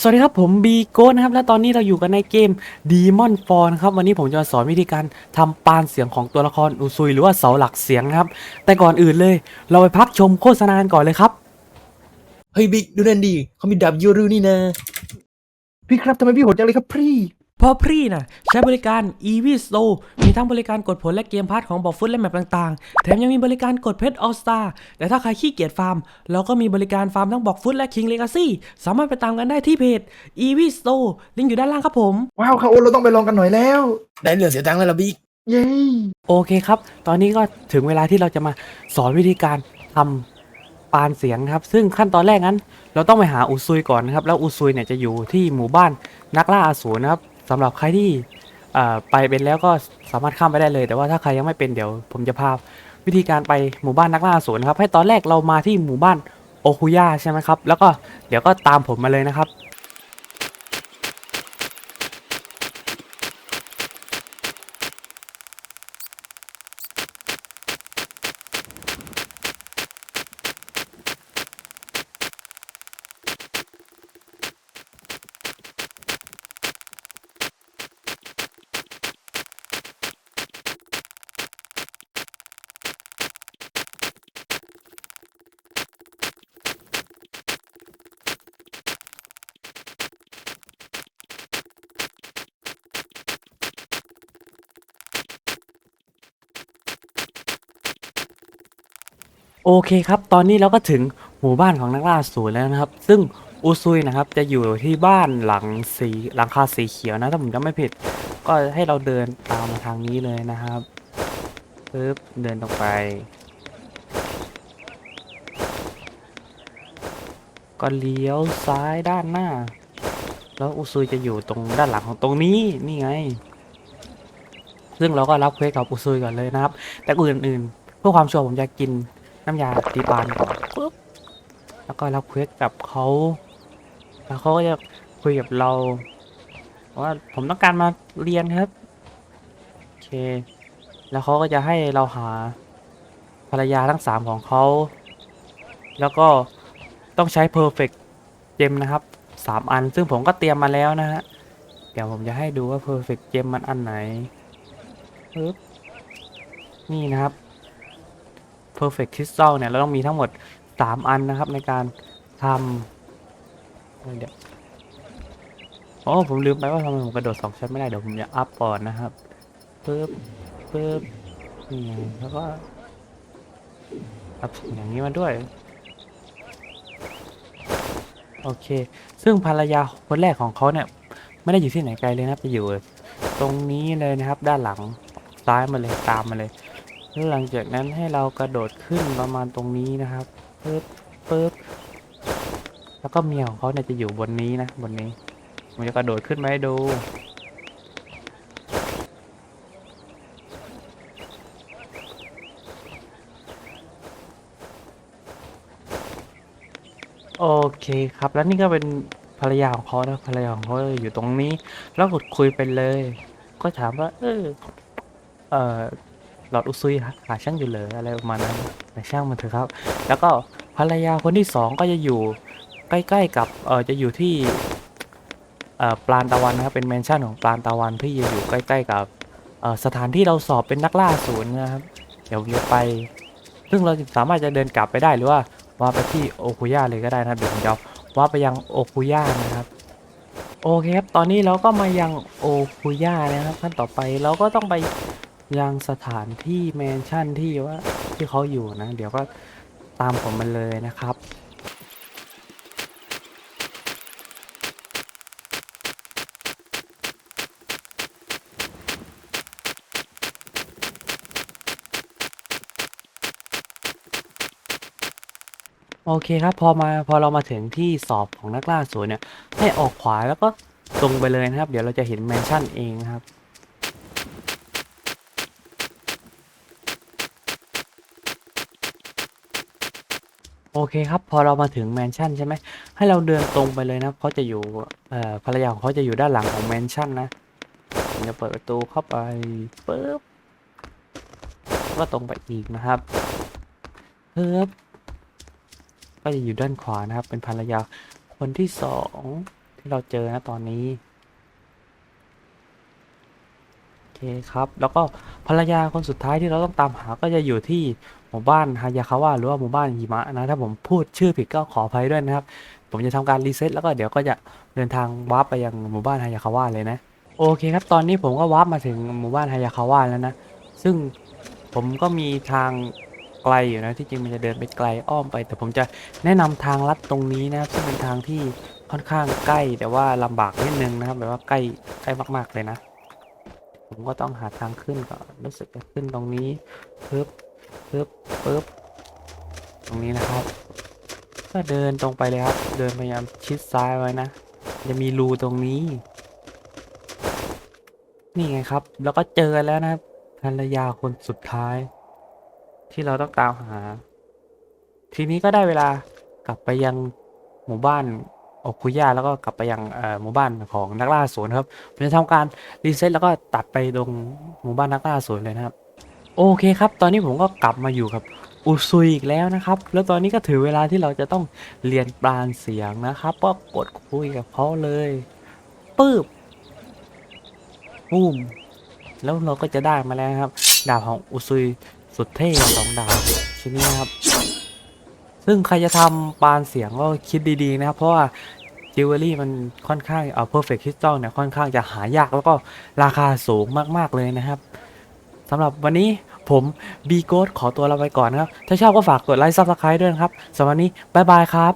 สวัสดีครับผมบีโก้นะครับและตอนนี้เราอยู่กันในเกม Demon f a l l นะครับวันนี้ผมจะสอนวิธีการทำปานเสียงของตัวละครอุซุยหรือว่าเสาหลักเสียงนะครับ แต่ก่อนอื่นเลย เราไปพักชมโฆษณากันก่อนเลยครับ เฮ้ยบิ๊กดูนั่นดิเขามีดับยูรูนี่นะ พี่ครับทำไมพี่โหดจังเลยครับพี่เพราะพรีน่ะใช้บริการ e v s t o r e มีทั้งบริการกดผลและเกมพาร์ทของบอกฟุตและแมปต่างๆ แถมยังมีบริการกดเพชร All Star แต่ถ้าใครขี้เกียจฟาร์ม เราก็มีบริการฟาร์มทั้งบอกฟุตและ King Legacy สามารถไปตามกันได้ที่เพจ e v s t o r e ลิงก์อยู่ด้านล่างครับผม ว้าวครับโอ้เราต้องไปลองกันหน่อยแล้ว ได้เรื่องเสียตังค์แล้วล่ะบิ๊กเย้โอเคครับ ตอนนี้ก็ถึงเวลาที่เราจะมาสอนวิธีการทำปานเสียงครับ ซึ่งขั้นตอนแรกนั้น เราต้องไปหาอุซุยก่อนนะครับ แล้วอุซุยเนี่ยจะอยู่ที่หมู่บ้านนักล่าอสูรนะครับ สำหรับใครที่ไปเป็นแล้วก็สามารถข้ามไปได้เลย แต่ว่าถ้าใครยังไม่เป็นเดี๋ยว ผมจะพาวิธีการไปหมู่บ้านนักล่าสวนะครับ ให้ตอนแรกเรามาที่หมู่บ้านโอคุย่าใช่ไหมครับ แล้วก็เดี๋ยวก็ตามผมมาเลยนะครับ โอเคครับ ตอนนี้เราก็ถึงหมู่บ้านของนักล่าสูรแล้วนะครับ ซึ่งอุซุยนะครับ จะอยู่ที่บ้านหลังสีหลังคาสีเขียวนะถ้าผมจำไม่ผิด ก็ให้เราเดินตามมาทางนี้เลยนะครับปึ๊บเดินตรงไป ก็เลี้ยวซ้ายด้านหน้า แล้วอุซุยจะอยู่ตรงด้านหลังของตรงนี้นี่ไง ซึ่งเราก็รับเควสกับอุซุยก่อนเลยนะครับ แต่อนอื่นๆเพื่อความชัวร์ผมจะกิน น้ำยาตีปานก่อนปุ๊บแล้วก็เรับเควสกับเขาแล้วเขาก็จะคุยกับเราว่าผมต้องการมาเรียนครับโอเค แล้วเขาก็จะให้เราหาภรรยาทั้งสามของเขาแล้วก็ต้องใช้ perfect gem นะครับสามอัน ซึ่งผมก็เตรียมมาแล้วนะฮะเดี๋ยวผมจะให้ดูว่า perfect gem มันอันไหนปึ๊บนี่นะครับ perfect crystal เนี่ยเราต้องมีทั้งหมด 3 อันนะครับในการทำเดี๋ยวโอ้ผมลืมไปว่าทำไมผมกระโดดสองชั้นไม่ได้ เดี๋ยวผมจะอัพก่อนนะครับปึ๊บปึ๊บนี่ไงแล้วก็อัพอย่างนี้มาด้วย โอเค ซึ่งภรรยาคนแรกของเขาเนี่ย ไม่ได้อยู่ที่ไหนไกลเลยนะครับจะอยู่ ตรงนี้เลยนะครับ ด้านหลังซ้ายมาเลยตามมาเลย หลังจากนั้นให้เรากระโดดขึ้นประมาณตรงนี้นะครับปึ๊บปึ๊บแล้วก็เมียของเขาเนี่ยจะอยู่บนนี้นะบนนี้ผมจะกระโดดขึ้นมาให้ดูโอเคครับแล้วนี่ก็เป็นภรรยาของเขานะภรรยาของเขาอยู่ตรงนี้ แล้วกดคุยไปเลย ก็ถามว่า เออเออ หลอดอุซุยหาหาช่างอยู่เลยอะไรประมาณนั้นแต่ช่างมันเถอะครับ แล้วก็ภรรยาคนที่สองก็จะอยู่ใกล้ๆกับเออจะอยู่ที่เออปลานตะวันนะครับเป็นแมนชั่นของปลานตะวันที่จะอยู่ใกล้ๆกับเออสถานที่เราสอบเป็นนักล่าศูนย์นะครับ เดี๋ยวเราไป ซึ่งเราสามารถจะเดินกลับไปได้หรือว่าว่าไปที่โอคุย่าเลยก็ได้นะครับเดี๋ยวผมจะว่าไปยังโอคุย่านะครับโอเคครับ ตอนนี้เราก็มายังโอคุย่านะครับขั้นต่อไปเราก็ต้องไป ยังสถานที่แมนชั่นที่ว่าที่เขาอยู่นะ เดี๋ยวก็ตามผมมาเลยนะครับโอเคครับพอมาพอเรามาถึงที่สอบของนักล่าศูนเนี่ยให้ออกขวาแล้วก็ตรงไปเลยนะครับ เดี๋ยวเราจะเห็นแมนชั่นเองนะครับ โอเคครับ พอเรามาถึงแมนชั่นใช่ไหมให้เราเดินตรงไปเลยนะครับเขาจะอยู่เอ่อภรรยาของเขาจะอยู่ด้านหลังของแมนชั่นนะผมจะเปิดประตูเข้าไปปึ๊บก็ตรงไปอีกนะครับปึ๊บก็จะอยู่ด้านขวานะครับ เป็นภรรยาคนที่สองที่ที่เราเจอนะตอนนี้ โอ เคครับ แล้วก็ภรรยาคนสุดท้ายที่เราต้องตามหาก็จะอยู่ที่หมู่บ้านฮายาคาวะหรือว่าหมู่บ้านหิมะนะ ถ้าผมพูดชื่อผิดก็ขออภัยด้วยนะครับ ผมจะทำการรีเซ็ตแล้วก็เดี๋ยวก็จะเดินทางวาร์ปไปยังหมู่บ้านฮายาคาวะเลยนะ โอเคครับ ตอนนี้ผมก็วาร์ปมาถึงหมู่บ้านฮายาคาวะแล้วนะ ซึ่งผมก็มีทางไกลอยู่นะ ที่จริงมันจะเดินไปไกลอ้อมไป แต่ผมจะแนะนำทางลัดตรงนี้นะครับซึ่งเป็นทางที่ค่อนข้างใกล้แต่ว่าลำบากนิดนึงนะครับแบบว่าใกล้ใกล้มาก ๆเลยนะ ผมก็ต้องหาทางขึ้นก่อนรู้สึกจะขึ้นตรงนี้ปึ๊บปึ๊บปึ๊บตรงนี้นะครับ ก็เดินตรงไปเลยครับ เดินพยายามชิดซ้ายไว้นะ จะมีรูตรงนี้ นี่ไงครับ แล้วก็เจอแล้วนะครับภรรยาคนสุดท้าย ที่เราต้องตามหา ทีนี้ก็ได้เวลากลับไปยังหมู่บ้าน อคุย่าแล้วก็กลับไปยังหมู่บ้านของนักล่าสวนครับผมจะทำการรีเซ็ตแล้วก็ตัดไปตรงหมู่บ้านนักล่าสวนเลยนะครับ โอเคครับ ตอนนี้ผมก็กลับมาอยู่กับอุซุยอีกแล้วนะครับ แล้วตอนนี้ก็ถือเวลาที่เราจะต้องเรียนปราณเสียงนะครับ ก็กดคุยกับเขาเลยปึ๊บปุ้มแล้วเราก็จะได้มาแล้วครับ ดาบของอุซุยสุดเท่สองดาบชิ้นนี้ครับ ซึ่งใครจะทำปานเสียงก็คิดดีๆนะครับ เพราะว่า จิวเวลรี่มันค่อนข้างเอาเพอร์เฟกต์คริสตัลเนี่ยค่อนข้างจะหายากแล้วก็ราคาสูงมากๆเลยนะครับสำหรับวันนี้ผมบีโกดขอตัวลาไปก่อนนะครับ ถ้าชอบก็ฝากกดไลค์ซับสไครต์ด้วยนะครับสำหรับวันนี้ บ๊ายบายครับ